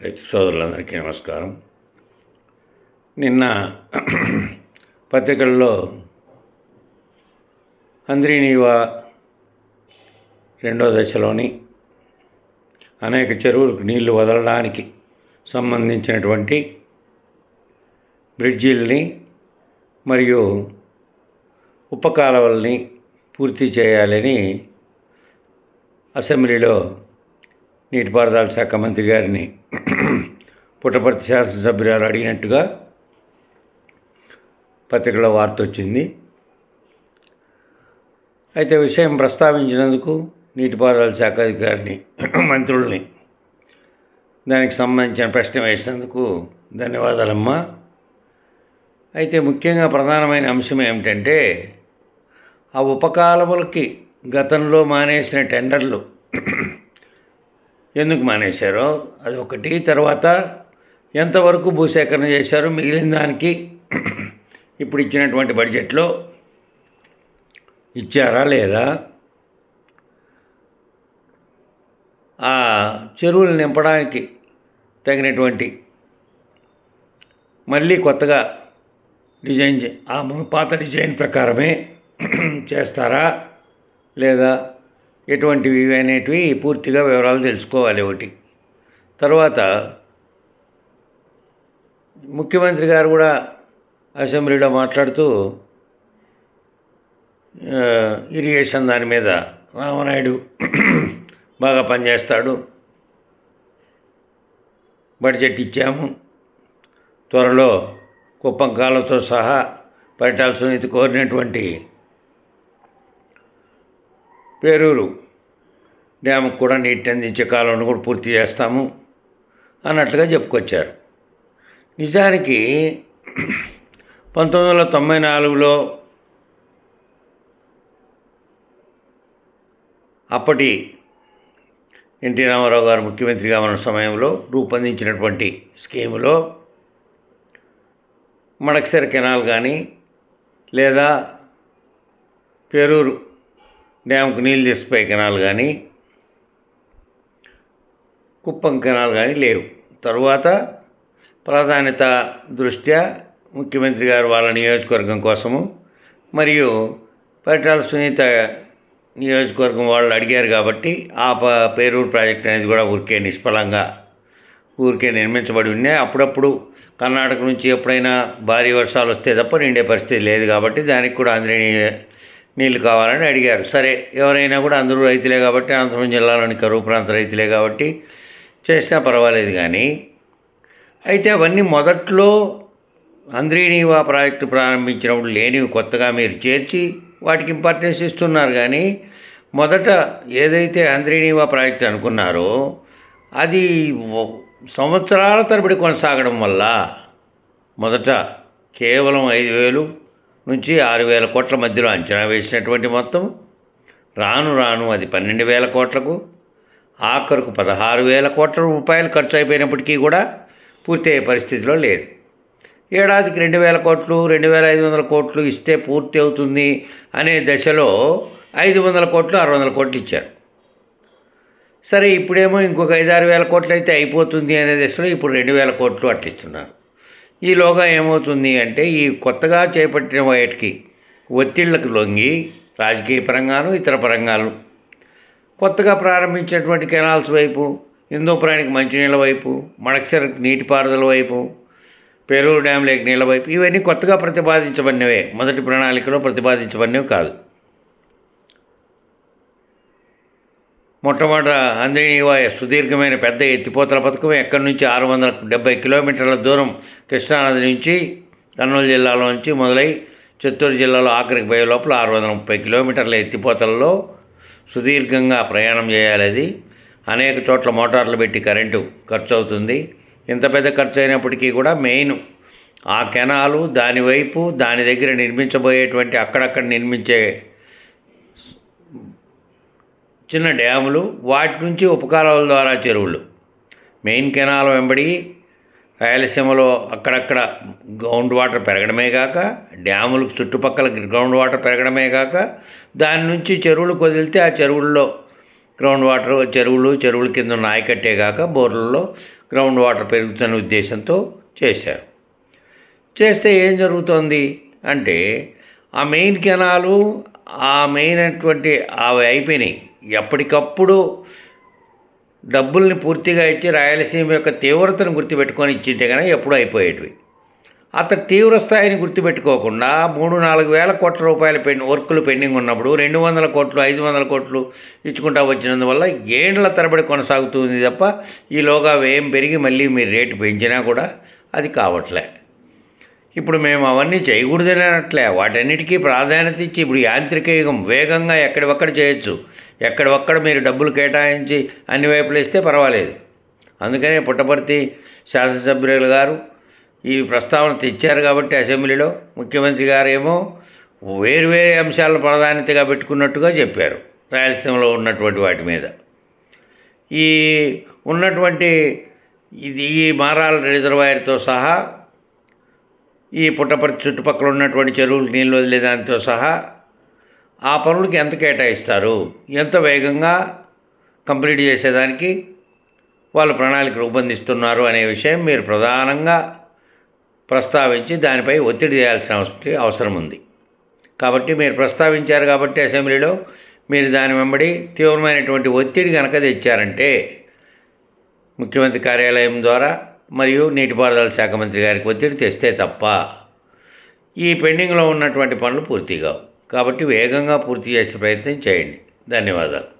రైతు సోదరులందరికీ నమస్కారం. నిన్న పత్రికల్లో అంద్రీనీవా రెండో దశలోని అనేక చెరువులకు నీళ్ళు వదలడానికి సంబంధించినటువంటి బ్రిడ్జీల్ని మరియు ఉపకాలవల్ని పూర్తి చేయాలని అసెంబ్లీలో నీటిపారుదల శాఖ మంత్రి గారిని పుట్టపర్తి శాసనసభ్యురాలు అడిగినట్టుగా పత్రికలో వార్త వచ్చింది. అయితే విషయం ప్రస్తావించినందుకు నీటిపారుదల శాఖ అధికారిని మంత్రుల్ని దానికి సంబంధించిన ప్రశ్న వేసినందుకు ధన్యవాదాలమ్మా. అయితే ముఖ్యంగా ప్రధానమైన అంశం ఏమిటంటే ఆ ఉపకాలములకి గతంలో మానేసిన టెండర్లు ఎందుకు మానేశారో? అది ఒకటి. తర్వాత ఎంతవరకు భూసేకరణ చేశారో మిగిలిన దానికి ఇప్పుడు ఇచ్చినటువంటి బడ్జెట్లో ఇచ్చారా లేదా? ఆ చెరువులు నింపడానికి తగినటువంటి మళ్ళీ కొత్తగా డిజైన్ చే- ఆ పాత డిజైన్ ప్రకారమే చేస్తారా లేదా? ఎటువంటివి అనేటివి పూర్తిగా వివరాలు తెలుసుకోవాలి ఒకటి. తర్వాత ముఖ్యమంత్రి గారు కూడా అసెంబ్లీలో మాట్లాడుతూ ఇరిగేషన్ దాని మీద రామనాయుడు బాగా పనిచేస్తాడు. బడ్జెట్ ఇచ్చాము. త్వరలో కుప్పం కాలువతో సహా పరిటాల సునీతి కోరినటువంటి పేరూరు డ్యాముకు కూడా నీటిని అందించే కాలంలో కూడా పూర్తి చేస్తాము అన్నట్లుగా చెప్పుకొచ్చారు. నిజానికి పంతొమ్మిది వందల తొంభై నాలుగులో అప్పటి ఎన్టీ రామారావు గారు ముఖ్యమంత్రిగా ఉన్న సమయంలో రూపొందించినటువంటి స్కీములో మడక్సర్ కెనాల్ కానీ లేదా పేరూరు డ్యామ్కు నీళ్ళు తీసిపోయే కెనాల్ కానీ కుప్పం కెనాల్ కానీ లేవు. తరువాత ప్రాధాన్యత దృష్ట్యా ముఖ్యమంత్రి గారు వాళ్ళ నియోజకవర్గం కోసము మరియు పరిటాల సునీత నియోజకవర్గం వాళ్ళు అడిగారు కాబట్టి ఆ ప పేరూరు ప్రాజెక్ట్ అనేది కూడా ఊరికే నిష్ఫలంగా ఊరికే నిర్మించబడి ఉన్నాయి. అప్పుడప్పుడు కర్ణాటక నుంచి ఎప్పుడైనా భారీ వర్షాలు వస్తే తప్ప నిండే పరిస్థితి లేదు కాబట్టి దానికి కూడా అందరి నీళ్ళు కావాలని అడిగారు. సరే ఎవరైనా కూడా అందరూ రైతులే కాబట్టి అనంతపురం జిల్లాలోని కరువు ప్రాంత రైతులే కాబట్టి చేసినా పర్వాలేదు కానీ అయితే అవన్నీ మొదట్లో అంద్రీనీవా ప్రాజెక్టు ప్రారంభించినప్పుడు లేనివి కొత్తగా మీరు చేర్చి వాటికి ఇంపార్టెన్స్ ఇస్తున్నారు కానీ మొదట ఏదైతే అంద్రీనీవా ప్రాజెక్ట్ అనుకున్నారో అది సంవత్సరాల తరబడి కొనసాగడం వల్ల మొదట కేవలం ఐదు వేలు నుంచి ఆరు వేల కోట్ల మధ్యలో అంచనా వేసినటువంటి మొత్తం. రాను రాను అది పన్నెండు వేల కోట్లకు ఆఖరుకు పదహారు వేల కోట్ల రూపాయలు ఖర్చు అయిపోయినప్పటికీ కూడా పూర్తి అయ్యే పరిస్థితిలో లేదు. ఏడాదికి రెండు వేల కోట్లు రెండు వేల ఐదు వందల కోట్లు ఇస్తే పూర్తి అవుతుంది అనే దశలో ఐదు వందల కోట్లు ఆరు వందల కోట్లు ఇచ్చారు. సరే ఇప్పుడేమో ఇంకొక ఐదారు వేల కోట్లు అయితే అయిపోతుంది అనే దశలో ఇప్పుడు రెండు వేల కోట్లు అట్లిస్తున్నారు. ఈలోగా ఏమవుతుంది అంటే ఈ కొత్తగా చేపట్టిన వాటికి ఒత్తిళ్ళకు లొంగి రాజకీయ పరంగాను ఇతర పరంగాను కొత్తగా ప్రారంభించినటువంటి కెనాల్స్ వైపు హిందూపురానికి మంచినీళ్ళ వైపు మడక్సర్ నీటిపారుదల వైపు పేరూరు డ్యామ్ లేక్ నీళ్ళ వైపు ఇవన్నీ కొత్తగా ప్రతిపాదించబడినవే. మొదటి ప్రణాళికలో ప్రతిపాదించబడినవి కాదు. మొట్టమొదట అంజనీవాయ సుదీర్ఘమైన పెద్ద ఎత్తిపోతల పథకం ఎక్కడి నుంచి ఆరు వందల డెబ్బై కిలోమీటర్ల దూరం కృష్ణానది నుంచి కర్నూలు జిల్లాలో నుంచి మొదలై చిత్తూరు జిల్లాలో ఆఖరికి పోయే లోపల ఆరు వందల ముప్పై కిలోమీటర్ల ఎత్తిపోతలలో సుదీర్ఘంగా ప్రయాణం చేయాలి అది. అనేక చోట్ల మోటార్లు పెట్టి కరెంటు ఖర్చు అవుతుంది ఇంత పెద్ద ఖర్చు అయినప్పటికీ కూడా మెయిన్ ఆ కెనాలు దాని వైపు దాని దగ్గర నిర్మించబోయేటువంటి అక్కడక్కడ నిర్మించే చిన్న డ్యాములు వాటి నుంచి ఉపకాలాల ద్వారా చెరువులు. మెయిన్ కెనాల్ వెంబడి రాయలసీమలో అక్కడక్కడ గ్రౌండ్ వాటర్ పెరగడమే కాక డ్యాములకు చుట్టుపక్కల గ్రౌండ్ వాటర్ పెరగడమే కాక దాని నుంచి చెరువులు కొదిలితే ఆ చెరువుల్లో గ్రౌండ్ వాటర్ చెరువులు చెరువుల కింద నాయకట్టే కాక బోర్లలో గ్రౌండ్ వాటర్ పెరుగుతున్న ఉద్దేశంతో చేశారు. చేస్తే ఏం జరుగుతోంది అంటే ఆ మెయిన్ కెనాలు ఆ మెయిన్ అటువంటి అవి అయిపోయినాయి. ఎప్పటికప్పుడు డబ్బుల్ని పూర్తిగా ఇచ్చి రాయలసీమ యొక్క తీవ్రతను గుర్తుపెట్టుకొని ఇచ్చింటే కనుక ఎప్పుడూ అయిపోయేటివి. అతను తీవ్ర స్థాయిని గుర్తుపెట్టుకోకుండా మూడు నాలుగు వేల కోట్ల రూపాయల పెండి వర్కులు పెండింగ్ ఉన్నప్పుడు రెండు వందల కోట్లు ఐదు వందల కోట్లు ఇచ్చుకుంటా వచ్చినందువల్ల ఏండ్ల తరబడి కొనసాగుతుంది తప్ప ఈలోగా వ్యయం పెరిగి మళ్ళీ మీరు రేటు పెంచినా కూడా అది కావట్లే. ఇప్పుడు మేము అవన్నీ చేయకూడదనట్లే. వాటన్నిటికీ ప్రాధాన్యత ఇచ్చి ఇప్పుడు యాంత్రిక యుగం వేగంగా ఎక్కడివక్కడ చేయొచ్చు. ఎక్కడివక్కడ మీరు డబ్బులు కేటాయించి అన్ని వైపులు ఇస్తే పర్వాలేదు. అందుకనే పుట్టపర్తి శాసనసభ్యులు గారు ఈ ప్రస్తావన తెచ్చారు కాబట్టి అసెంబ్లీలో ముఖ్యమంత్రి గారేమో వేరు వేరే అంశాలను ప్రాధాన్యతగా పెట్టుకున్నట్టుగా చెప్పారు. రాయలసీమలో ఉన్నటువంటి వాటి మీద. ఈ ఉన్నటువంటి ఇది ఈ మారాల రిజర్వాయర్తో సహా ఈ పుట్టపర్తి చుట్టుపక్కల ఉన్నటువంటి చెరువులు నీళ్ళు వదిలేదానితో సహా ఆ పనులకి ఎంత కేటాయిస్తారు? ఎంత వేగంగా కంప్లీట్ చేసేదానికి వాళ్ళు ప్రణాళిక రూపొందిస్తున్నారు అనే విషయం మీరు ప్రధానంగా ప్రస్తావించి దానిపై ఒత్తిడి చేయాల్సిన అవసరం అవసరం ఉంది. కాబట్టి మీరు ప్రస్తావించారు కాబట్టి అసెంబ్లీలో మీరు దాని వెంబడి తీవ్రమైనటువంటి ఒత్తిడి కనుక తెచ్చారంటే ముఖ్యమంత్రి కార్యాలయం ద్వారా మరియు నీటిపారుదల శాఖ మంత్రి గారికి ఒత్తిడి తెస్తే తప్ప ఈ పెండింగ్లో ఉన్నటువంటి పనులు పూర్తి కావు. కాబట్టి వేగంగా పూర్తి చేసే ప్రయత్నం చేయండి. ధన్యవాదాలు.